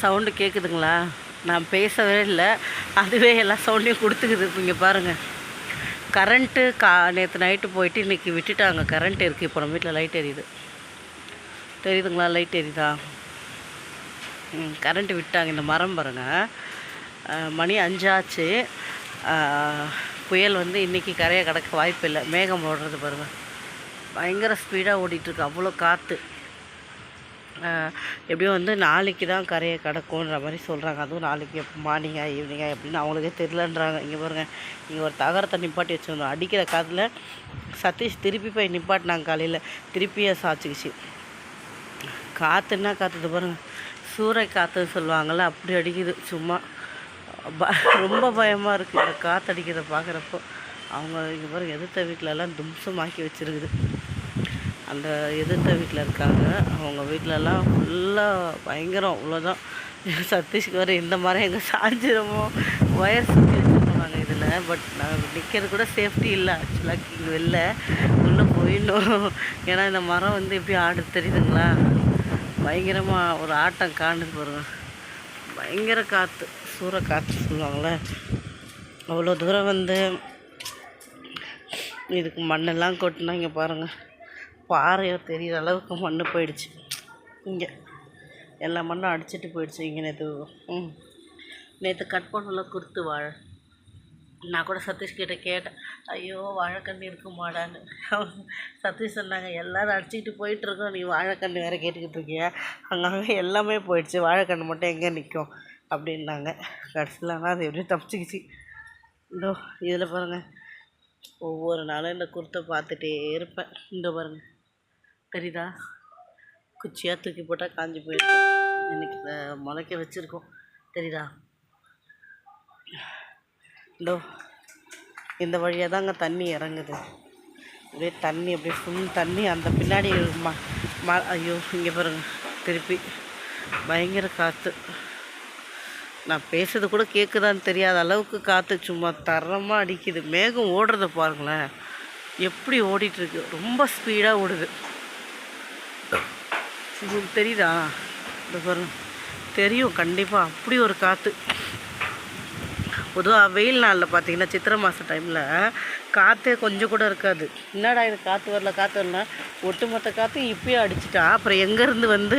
Sound கேட்குதுங்களா நான் பேசவே இல்லை. அதுவே எல்லா சவுண்டையும் கொடுத்துக்குது இங்கே பாருங்கள் கரண்ட்டு கா நேற்று நைட்டு போயிட்டு இன்றைக்கி விட்டுட்டாங்க. கரண்ட் இருக்குது இப்போ நம்ம வீட்டில் லைட் எரியுது. தெரியுதுங்களா? லைட் எரியுதா? ம் கரண்ட்டு விட்டாங்க. இந்த மரம் பாருங்கள் மணி அஞ்சாச்சு. புயல் வந்து இன்றைக்கி கரையை கடக்க வாய்ப்பு இல்லை மேகம் ஓடுறது பாருங்கள் பயங்கர ஸ்பீடாக ஓடிட்டுருக்கு அவ்வளோ காற்று எப்படியும் வந்து நாளைக்கு தான் கரையை கடக்கும்ன்ற மாதிரி சொல்கிறாங்க அதுவும் நாளைக்கு மார்னிங்காக மார்னிங்கா ஈவினிங்கா எப்படின்னு அவங்களுக்கே தெரிலன்றாங்க இங்கே பாருங்கள் இங்கே ஒரு தகரத்தை நிப்பாட்டி வச்சுருந்தோம். அடிக்கிற காதில் சதீஷ் திருப்பி போய் நிப்பாட்டினாங்க காலையில். திருப்பியே சாச்சிக்கிச்சு. காற்றுன்னா காற்றுது பாருங்கள் சூறை காற்றுன்னு சொல்லுவாங்கள்ல அப்படி அடிக்குது. சும்மா ப ரொம்ப பயமாக இருக்குது இந்த காற்று அடிக்கிறத பார்க்குறப்போ அவங்க இங்கே பாருங்கள் எதிர்த்த வீட்டிலலாம் தும்சமாக்கி வச்சுருக்குது. அந்த எதிர்த்த வீட்டில் இருக்காங்க. அவங்க வீட்டிலலாம் ஃபுல்லாக பயங்கரம். அவ்வளோதான் சதீஷ்க்கு இந்த மரம் எங்கள் சாஞ்சிரமோ ஒயர் சுற்றி வச்சுருப்பாங்க இதில். பட் நாங்கள் நிற்கிறது கூட சேஃப்டி இல்லை. ஆக்சுவலாக இங்கே வெளில உள்ளே போயிடணும். ஏன்னா இந்த மரம் வந்து எப்படி ஆடு தெரியுதுங்களா? பயங்கரமாக ஒரு ஆட்டம் காண்டு பாருங்க. பயங்கர காற்று சூற காற்று சொல்லுவாங்கள்ல அவ்வளோ தூரம் வந்து இதுக்கு மண்ணெல்லாம் கொட்டினா இங்கே பாருங்கள் பாறையோ தெரிகிற அளவுக்கு மண் போயிடுச்சு. இங்கே. எல்லா மண்ணும் அடிச்சிட்டு போயிடுச்சு இங்கே நேற்று ம். நேற்று கட் பண்ணல குருத்து வாழை. நான் கூட சதீஷ்கிட்ட கேட்டேன். ஐயோ வாழைக்கன்று இருக்குமாடான்னு. சதீஷ் சொன்னாங்க எல்லோரும் அடிச்சுக்கிட்டு போயிட்டுருக்கோம். நீ வாழைக்கண்ணு வேறு கேட்டுக்கிட்டு இருக்கியா? அங்கே எல்லாமே போயிடுச்சு. வாழைக்கன்று மட்டும் எங்கே நிற்கும் அப்படின்னாங்க. கடைசியிலனா அது எப்படியும் தப்பிச்சிக்கிச்சு. இதோ இதில் பாருங்கள் ஒவ்வொரு நாளும் இந்த குர்த்தை பார்த்துட்டே இருப்பேன். இந்த பாருங்க. தெரியுதா? குச்சியாக தூக்கி போட்டால் காஞ்சி போயிருக்கும். இன்னைக்கு முளைக்க வச்சுருக்கோம். தெரியுதா? இதோ இந்த வழியாக தாங்க தண்ணி இறங்குது. அப்படியே தண்ணி அப்படியே ஃபுல் தண்ணி. அந்த பின்னாடி ம ம ஐயோ இங்கே பாருங்க. திருப்பி பயங்கர காற்று நான் பேசுறது கூட கேட்குதான்னு தெரியாத அளவுக்கு காற்று சும்மா தரமாக அடிக்குது. மேகம் ஓடுறத பாருங்களேன். எப்படி ஓடிட்டுருக்கு ரொம்ப ஸ்பீடாக ஓடுது. உங்களுக்கு தெரியுதா? இந்த பாருங்க. தெரியும் கண்டிப்பாக அப்படி ஒரு காற்று பொதுவாக வெயில் நாளில் பார்த்தீங்கன்னா சித்திரை மாதம் டைமில் காற்றே கொஞ்சம் கூட இருக்காது. என்னடா இது காற்று வரல காற்று வரல ஒட்டுமொத்த காற்று இப்பயே அடிச்சிட்டா அப்புறம் எங்கேருந்து வந்து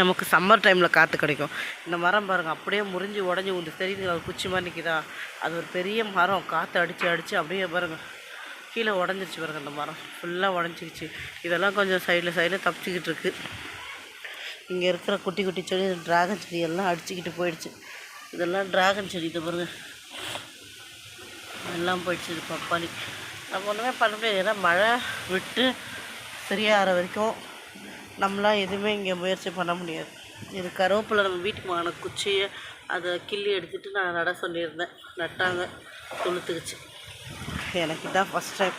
நமக்கு சம்மர் டைமில் காற்று கிடைக்கும்? இந்த மரம் பாருங்கள் அப்படியே முறிஞ்சு உடஞ்சி உண்டு தெரியுது ஒரு குச்சி மாதிரி நிற்கிதா அது ஒரு பெரிய மரம். காற்று அடித்து அடித்து அப்படியே பாருங்கள் கீழே உடஞ்சிருச்சு பாருங்க அந்த மரம். ஃபுல்லாக உடஞ்சிருச்சு. இதெல்லாம் கொஞ்சம் சைடில் சைடில் தப்பிச்சிக்கிட்டு இருக்குது இங்கே இருக்கிற குட்டி குட்டி செடி ட்ராகன் செடி எல்லாம் அடிச்சுக்கிட்டு போயிடுச்சு. இதெல்லாம் ட்ராகன் செடி இது பாருங்க. எல்லாம் போயிடுச்சு இது பப்பாளி. நம்ம ஒன்றுமே பண்ண முடியாது. ஏன்னா மழை விட்டு சரியாகிற வரைக்கும் நம்மளாம் எதுவுமே இங்கே முயற்சி பண்ண முடியாது. இது கருவேப்பிலை நம்ம வீட்டுக்கு வாங்கின குச்சியை அதை கிள்ளி எடுத்துகிட்டு நான் நட சொல்லியிருந்தேன். நட்டாங்க துளுத்துக்குச்சு எனக்கு இதான் ஃபஸ்ட் டைம்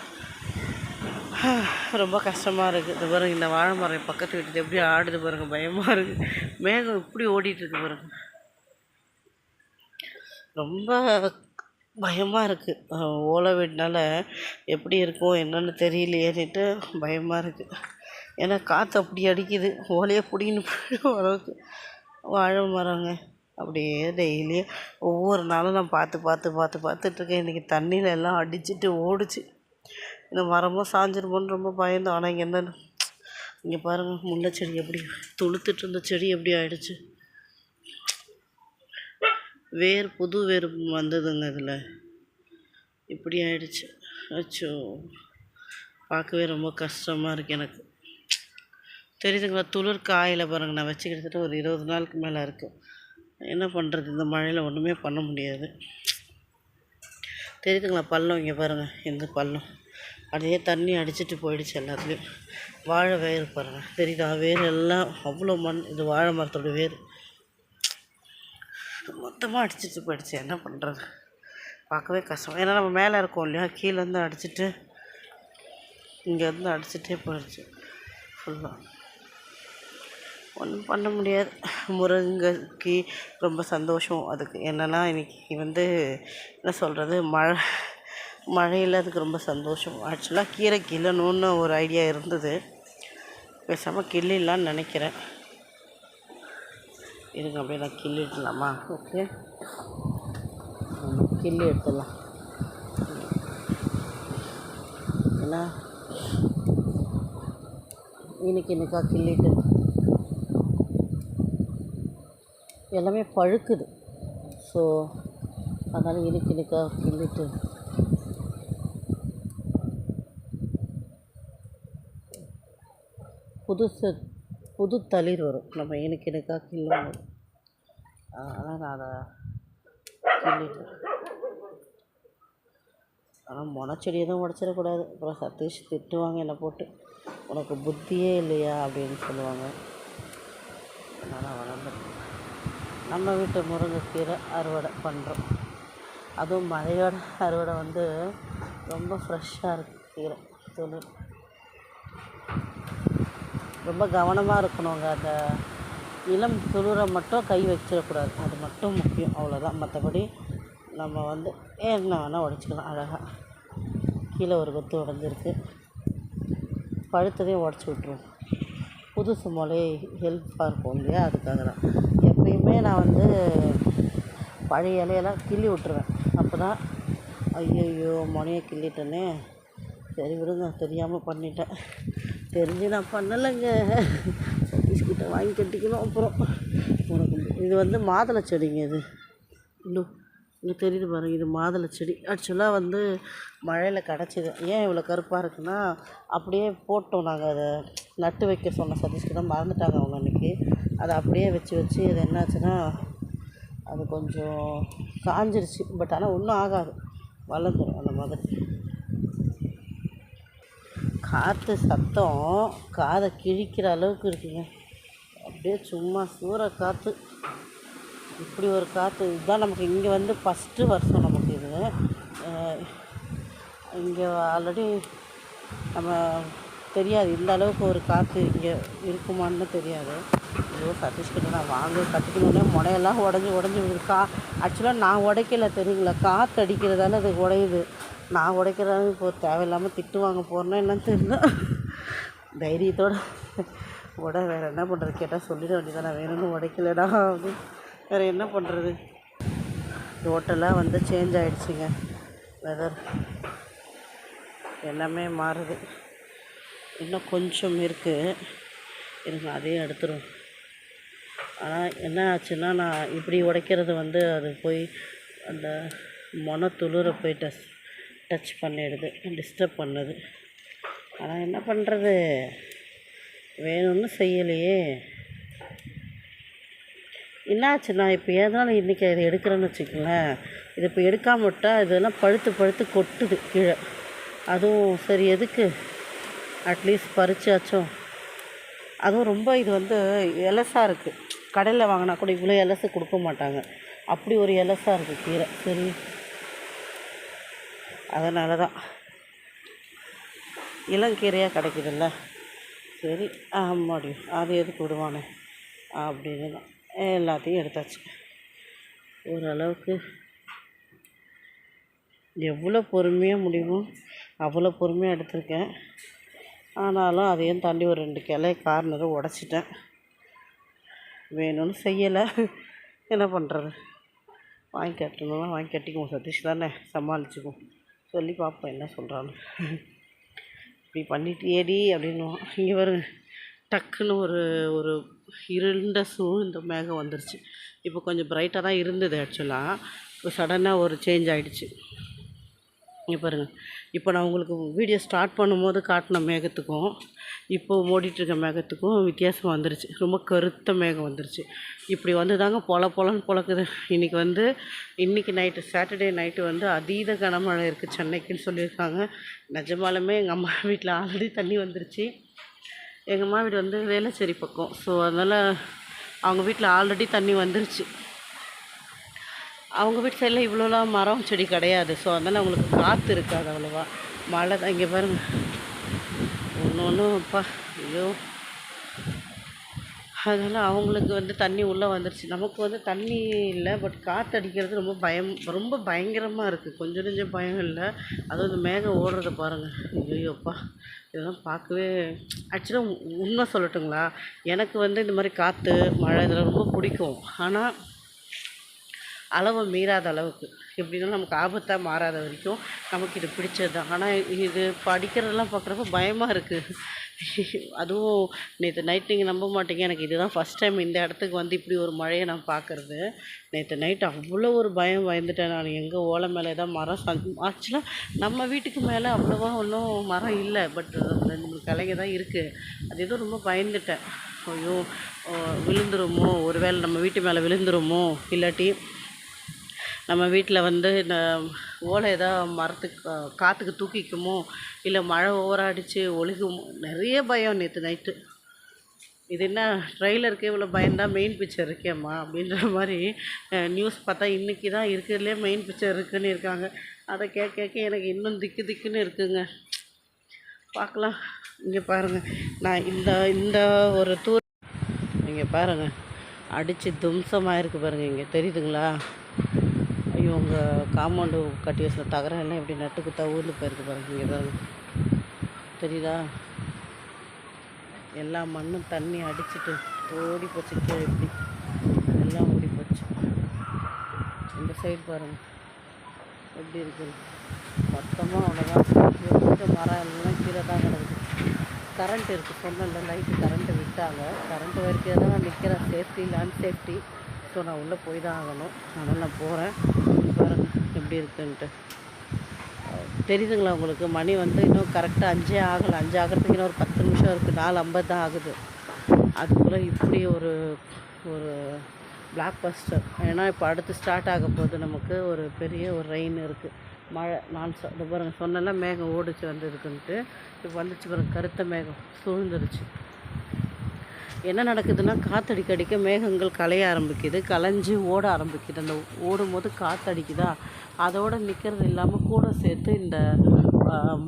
ரொம்ப கஷ்டமாக இருக்குது இது பாருங்க இந்த வாழை மரம் பக்கத்து வீட்டுக்கு எப்படி ஆடுது பாருங்கள் பயமாக இருக்குது மேகம் இப்படி ஓடிட்டுருக்கு பாருங்க. ரொம்ப பயமாக இருக்குது ஓலை வீடுனால எப்படி இருக்கும் என்னன்னு தெரியலையேன்னுட்டு பயமாக இருக்குது ஏன்னா காற்று அப்படி அடிக்குது. ஓலையே பிடிக்கணும் போயிடும் அளவுக்கு வாழை மரங்க அப்படியே டெய்லியும் ஒவ்வொரு நாளும் நான் பார்த்து பார்த்து பார்த்து பார்த்துட்ருக்கேன் இன்றைக்கி தண்ணியில் எல்லாம் அடிச்சிட்டு ஓடுச்சு. இந்த மரமும் சாஞ்சிருமோன்னு ரொம்ப பயந்தோம். ஆனால் இங்கே என்ன இங்கே பாருங்கள் முல்லை செடி எப்படி துளுத்துட்டு இருந்த செடி எப்படி ஆயிடுச்சு. வேர் புது வேர் வந்ததுங்க இதில். இப்படி ஆயிடுச்சு. அச்சோ பார்க்கவே ரொம்ப கஷ்டமாக இருக்குது எனக்கு. தெரியுதுங்களா துளிர் காயில் பாருங்கள் நான் வச்சு கிட்டத்தட்ட ஒரு இருபது நாளுக்கு மேலே இருக்குது என்ன பண்ணுறது இந்த மழையில் ஒன்றுமே பண்ண முடியாது. தெரியுதுங்களா? பள்ளம் இங்கே பாருங்கள் இந்த பள்ளம். அப்படியே தண்ணி அடிச்சிட்டு போயிடுச்சு எல்லாத்துலேயும். வாழை வேர் பாருங்கள் தெரியுதா? வேர் எல்லாம் அவ்வளோ மண் இது வாழை மரத்தோட வேர். மொத்தமாக அடிச்சிட்டு போயிடுச்சு. என்ன பண்ணுறது பார்க்கவே கஷ்டம். ஏன்னா நம்ம மேலே இருக்கோம் இல்லையா? கீழேருந்து அடிச்சிட்டு இங்கேருந்து அடிச்சிட்டே போயிடுச்சு. ஃபுல்லாக ஒன்றும் பண்ண முடியாது. முருங்கைக்கு ரொம்ப சந்தோஷம். அதுக்கு என்னென்னா இன்றைக்கி வந்து என்ன சொல்கிறது மழை மழையில் அதுக்கு ரொம்ப சந்தோஷம். ஆக்சுவலாக கீரை கிள்ளணும்னு ஒரு ஐடியா இருந்தது. பேசாமல் கிள்ளிடலான்னு நினைக்கிறேன். இருங்க அப்படியே நான் கிள்ளிடலாமா? ஓகே. கிள்ளி எடுத்துடலாம். ஏன்னா இன்னைக்கு இன்னைக்கா கிள்ளிட்டு? எல்லாமே பழுக்குது. ஸோ அதனால் இன்னைக்கு இன்னைக்கா கிள்ளிட்டு புதுசு புது தளிர் வரும். நம்ம எனக்கு எனக்கா கிள்ளும் அதனால் நான் அதை கிள்ளிட்டேன் ஆனால் மொனச்செடி எதுவும் உடச்சிடக்கூடாது அப்புறம் சதீஷ் திட்டுவாங்க என்னை போட்டு. உனக்கு புத்தியே இல்லையா அப்படின்னு சொல்லுவாங்க. அதனால் வளர்ந்துருக்கேன் நம்ம வீட்டு முருங்கைக்கீரை அறுவடை பண்ணுறோம் அதுவும் மழையோட அறுவடை வந்து ரொம்ப ஃப்ரெஷ்ஷாக இருக்குது கீரை துணி. ரொம்ப கவனமாக இருக்கணுங்க அந்த இளம் துளிரை மட்டும் கை வச்சிடக்கூடாது. அது மட்டும் முக்கியம் அவ்வளோதான் மற்றபடி நம்ம வந்து என்ன வேணால் உடச்சிக்கலாம் அழகாக கீழே ஒரு கொத்து உடஞ்சிருக்கு. பழுத்ததையும் உடச்சி விட்ருவோம் புதுசு மொழி ஹெல்ப்பாக இருக்கும் இல்லையா? அதுக்காக தான் எப்பயுமே நான் வந்து பழைய இலையெல்லாம் கிள்ளி விட்ருவேன் அப்போ தான் ஐயையோ முனையை கிள்ளிட்டேனே. சரி விடுங்க தெரியாமல் பண்ணிட்டேன். தெரிஞ்சு நான் பண்ணலைங்க. சதீஷ்கிட்ட வாங்கி கட்டிக்கணும் அப்புறம். உனக்கு இது வந்து மாதுளை செடிங்க இது. இன்னும் இங்கே தெரியுது பாருங்க இது மாதுளை செடி. ஆக்சுவலாக வந்து மழையில் கிடச்சிது ஏன் இவ்வளோ கருப்பாக இருக்குன்னா அப்படியே போட்டோம் நாங்கள் அதை நட்டு வைக்க சொன்ன சதீஷ்கிட்ட மறந்துட்டாங்க அவங்க அன்றைக்கி அதை அப்படியே வச்சு வச்சு அது என்னாச்சுன்னா அது கொஞ்சம் காஞ்சிருச்சு. பட் ஆனால் ஒன்றும் ஆகாது. வளர்ந்துடும் அந்த மாதிரி. காற்று சத்தம் காதை கிழிக்கிற அளவுக்கு இருக்குங்க. அப்படியே சும்மா சூற காற்று இப்படி ஒரு காற்று இதுதான் நமக்கு இங்கே வந்து ஃபஸ்ட்டு வருஷம் நமக்கு இது. இங்கே ஆல்ரெடி நம்ம தெரியாது. இந்த அளவுக்கு ஒரு காற்று இங்கே இருக்குமான்னு தெரியாது. ஐயோ சதீஷ்கிட்ட நான் வாங்க கற்றுக்கணுன்னே முனையெல்லாம் உடஞ்சி உடஞ்சி விடுது கா ஆக்சுவலாக நான் உடைக்கல தெரியுங்களா? காற்று அடிக்கிறதால அது உடையுது. நான் உடைக்கிறதால இப்போ தேவையில்லாமல் திட்டு வாங்க போகிறேன்னா என்னன்னு தெரியல. தைரியத்தோடு உட வேறு என்ன பண்ணுறது கேட்டால் சொல்லிட வேண்டியதானே வேணும்னு உடைக்கலடா அப்படின்னு. வேறு என்ன பண்ணுறது டோட்டலாக வந்து சேஞ்ச் ஆகிடுச்சிங்க வெதர் எல்லாமே மாறுது. இன்னும் கொஞ்சம் இருக்குது இருங்க அதையும் எடுத்துருவோம். ஆனால் என்ன ஆச்சுன்னா நான் இப்படி உடைக்கிறது வந்து அது போய் அந்த மொன துளிர போய் டச் டச் பண்ணிடுது டிஸ்டர்ப் பண்ணுது. ஆனால் என்ன பண்ணுறது வேணும்னு செய்யலையே. என்னாச்சுன்னா இப்போ ஏதனால இன்றைக்கி இதை எடுக்கிறேன்னு வச்சுக்கோங்களேன். இது இப்போ எடுக்காம விட்டால் இதெல்லாம் பழுத்து பழுத்து கொட்டுது கீழே. அதுவும் சரி எதுக்கு? அட்லீஸ்ட் பறிச்சாச்சும் அதுவும் ரொம்ப இது வந்து எலசாக இருக்குது கடையில் வாங்கினா கூட இவ்வளோ எலசு கொடுக்க மாட்டாங்க. அப்படி ஒரு எலசாக இருக்குது கீரை. சரி. அதனால தான் இளங்கீரையாக கிடைக்குதுல்ல? சரி. ஆமாடி. அது எதுக்கு விடுவானே? அப்படின்னு தான் எல்லாத்தையும் எடுத்தாச்சு. ஓரளவுக்கு எவ்வளோ பொறுமையாக முடியுமோ அவ்வளோ பொறுமையாக எடுத்திருக்கேன். ஆனாலும் அதையும் தாண்டி ஒரு ரெண்டு கிளை கார்னரை உடச்சிட்டேன். வேணும்னு செய்யலை. என்ன பண்ணுறது வாங்கி கட்டணும்னா வாங்கி கட்டிக்குவோம். சதீஷ் தானே சமாளிச்சுக்குவோம். சொல்லி பார்ப்போம் என்ன சொல்கிறான்னு இப்படி பண்ணிட்டியேடி அப்படின்னுவான். இங்கே பாருங்க டக்குன்னு ஒரு ஒரு இருண்ட சூழ்ந்த மேகம் வந்துருச்சு. இப்போ கொஞ்சம் பிரைட்டாக தான் இருந்தது ஆக்சுவலாக இப்போ சடனாக ஒரு சேஞ்ச் ஆகிடுச்சு இங்கே பாருங்கள் இப்போ நான் உங்களுக்கு வீடியோ ஸ்டார்ட் பண்ணும்போது காட்டின மேகத்துக்கும் இப்போ ஓடிட்டுருக்க மேகத்துக்கும் வித்தியாசம் வந்துருச்சு. ரொம்ப கருத்த மேகம் வந்துருச்சு. இப்படி வந்து தாங்க பொல பொலன்னு பொழக்குது. இன்றைக்கி வந்து இன்றைக்கி நைட்டு சாட்டர்டே நைட்டு வந்து அதீத கனமழை இருக்குது சென்னைக்குன்னு சொல்லியிருக்காங்க. நிஜமாலுமே எங்கள் அம்மா வீட்டில் ஆல்ரெடி தண்ணி வந்துருச்சு. எங்கள் அம்மா வீடு வந்து வேளச்சேரி பக்கம். ஸோ அதனால் அவங்க வீட்டில் ஆல்ரெடி தண்ணி வந்துருச்சு. அவங்க வீட்டு சைடில் இவ்வளோலாம் மரம் செடி கிடையாது. ஸோ அதனால் அவங்களுக்கு காற்று இருக்காது அவ்வளோவா. மழை தான் இங்கே பாருங்க. ஒன்று ஒன்றும் அப்பா ஐயோ. அதனால் அவங்களுக்கு வந்து தண்ணி உள்ளே வந்துருச்சு. நமக்கு வந்து தண்ணி இல்லை பட் காற்று அடிக்கிறது ரொம்ப பயம் ரொம்ப பயங்கரமாக இருக்குது கொஞ்சம் கொஞ்சம் பயம் இல்லை. அதுவும் இந்த மேகம் ஓடுறத பாருங்கள் ஐயோப்பா இதெல்லாம் பார்க்கவே ஆக்சுவலாக உண்மை சொல்லட்டுங்களா? எனக்கு வந்து இந்த மாதிரி காற்று மழை இதெல்லாம் ரொம்ப பிடிக்கும். ஆனால் அளவை மீறாத அளவுக்கு. எப்படின்னா நமக்கு ஆபத்தாக மாறாத வரைக்கும் நமக்கு இது பிடிச்சது தான் ஆனால் இது படிக்கிறதெல்லாம் பார்க்குறப்ப பயமாக இருக்குது அதுவும் நேற்று நைட் நீங்கள் நம்ப மாட்டீங்க. எனக்கு இதுதான் ஃபஸ்ட் டைம் இந்த இடத்துக்கு வந்து இப்படி ஒரு மழையை நான் பார்க்குறது நேற்று நைட் அவ்வளோ ஒரு பயம் பயந்துட்டேன் நான். எங்கே ஓலை மேலே ஏதாவது மரம் சந் ஆக்சுவலாக நம்ம வீட்டுக்கு மேலே அவ்வளோவா ஒன்றும் மரம் இல்லை. பட் ரெண்டு மூணு கலைங்க தான் இருக்குது அது ஏதோ ரொம்ப பயந்துட்டேன். ஐயோ விழுந்துருமோ? ஒரு வேளை நம்ம வீட்டு மேலே விழுந்துருமோ? இல்லாட்டி நம்ம வீட்டில் வந்து இந்த ஓலை ஏதாவது மரத்துக்கு காற்றுக்கு தூக்கிக்குமோ இல்லை மழை ஓவராக அடித்து ஒழுகுமோ நிறைய பயம் நேற்று நைட்டு. இது என்ன ட்ரெய்லருக்கு இவ்வளோ பயந்தான் மெயின் பிக்சர் இருக்கேம்மா அப்படின்ற மாதிரி நியூஸ் பார்த்தா இன்றைக்கி தான் இருக்கிறதுலே மெயின் பிக்சர் இருக்குன்னு இருக்காங்க. அதை கேட்க கேட்க எனக்கு இன்னும் திக்கு திக்குன்னு இருக்குங்க. பார்க்கலாம். இங்கே பாருங்கள் நான் இந்த இந்த ஒரு தூர் இங்கே பாருங்கள் அடித்து தும்சமாக இருக்குது பாருங்கள் இங்கே. தெரியுதுங்களா? உங்கள் காம்பவுண்டு கட்டி வச்சிருந்த தகரம் எல்லாம் எப்படி நட்டு குத்தா போயிருக்கு பாருங்க இங்கே பாருங்க. தெரியுதா? எல்லா மண்ணும் தண்ணி அடிச்சிட்டு ஓடி போச்சு கீழே எப்படி எல்லாம் ஓடி போச்சு. இந்த சைடு பாருங்கள் எப்படி இருக்குது மொத்தமாக அவ்வளோதான் கொஞ்சம் மரம் எல்லாம் கீழே தான் கிடக்குது. கரண்ட் இருக்குது சொன்னல லைட்டு கரண்ட்டு விட்டாங்க கரண்ட் வரைக்கும் தான் நான் நிற்கிறேன் சேஃப்டி லேண்ட் சேஃப்டி ஸோ நான் உள்ளே போய் தான் ஆகணும். அதனால் நான் போகிறேன் பாருங்கள் எப்படி இருக்குன்ட்டு. தெரியுதுங்களா உங்களுக்கு? மணி வந்து இன்னும் கரெக்டாக அஞ்சே ஆகலை. அஞ்சு ஆகிறதுக்கு இன்னும் ஒரு பத்து நிமிஷம் இருக்குது நாலு ஐம்பது தான் ஆகுது. அதுக்குள்ளே இப்படி ஒரு ஒரு பிளாக் பஸ்டர் ஏன்னா இப்போ அடுத்து ஸ்டார்ட் ஆக போது நமக்கு. ஒரு பெரிய ஒரு ரெயின் இருக்குது மழை நான் சொ பாருங்கள் சொன்னெல்லாம் மேகம் ஓடிச்சு வந்துருக்குன்ட்டு இப்போ வந்துச்சு பாருங்கள் கருத்த மேகம். சூழ்ந்துருச்சு. என்ன நடக்குதுன்னா காற்றடிக்க அடிக்க மேகங்கள் கலைய ஆரம்பிக்குது. கலைஞ்சு ஓட ஆரம்பிக்குது. அந்த ஓடும்போது காற்றடிக்குதா அதோடு நிற்கிறது இல்லாமல் கூட சேர்த்து இந்த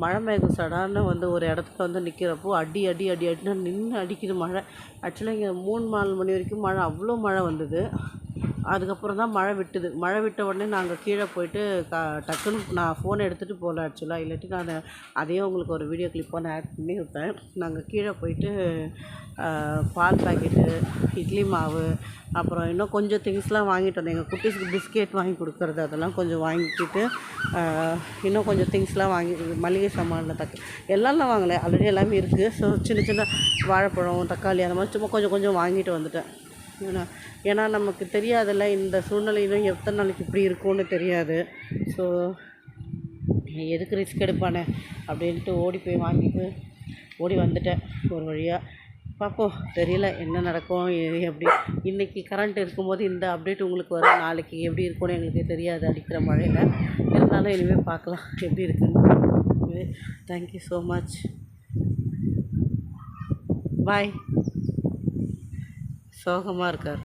மழை மேகம் சடான்னு வந்து ஒரு இடத்துல வந்து நிற்கிறப்போ அடி அடி அடி அடின்னு நின்று அடிக்குது மழை. ஆக்சுவலாக இங்கே மூணு நாலு மணி வரைக்கும் மழை அவ்வளோ மழை வந்தது. அதுக்கப்புறம் தான் மழை விட்டுது. மழை விட்ட உடனே நாங்கள் கீழே போயிட்டு க டக்குன்னு நான் ஃபோனை எடுத்துகிட்டு போகல ஆக்சுவலாக இல்லாட்டி நான் அதையும் உங்களுக்கு ஒரு வீடியோ கிளிப்பாக நான் ஆட் பண்ணி வைப்பேன். நாங்கள் கீழே போயிட்டு பால் பாக்கெட்டு இட்லி மாவு அப்புறம் இன்னும் கொஞ்சம் திங்ஸ்லாம் வாங்கிட்டு வந்தேன். எங்கள் குட்டீஸ்க்கு பிஸ்கெட் வாங்கி கொடுக்குறது அதெல்லாம் கொஞ்சம் வாங்கிக்கிட்டு இன்னும் கொஞ்சம் திங்ஸ்லாம் வாங்கி மளிகை சாமானில் தக்க எல்லாம் வாங்கலை. ஆல்ரெடி எல்லாமே இருக்குது ஸோ சின்ன சின்ன வாழைப்பழம் தக்காளி அந்த மாதிரி சும்மா கொஞ்சம் கொஞ்சம் வாங்கிட்டு வந்துட்டேன். ஏன்னா நமக்கு தெரியாதுல்ல இந்த சூழ்நிலையிலும் எத்தனை நாளைக்கு இப்படி இருக்கும்னு தெரியாது. ஸோ எதுக்கு ரிஸ்க் எடுப்பானே? அப்படின்ட்டு ஓடி போய் வாங்கிட்டு ஓடி வந்துட்டேன் ஒரு வழியாக பார்ப்போம் தெரியல என்ன நடக்கும் எப்படி. இன்றைக்கி கரண்ட் இருக்கும்போது இந்த அப்டேட் உங்களுக்கு வரும். நாளைக்கு எப்படி இருக்கும்னு எங்களுக்கு தெரியாது அடிக்கிற மழையில். இருந்தாலும் இனிமேல் பார்க்கலாம் எப்படி இருக்குன்னு. தேங்க்யூ ஸோ மச் பாய் சோகமாக இருக்கார்.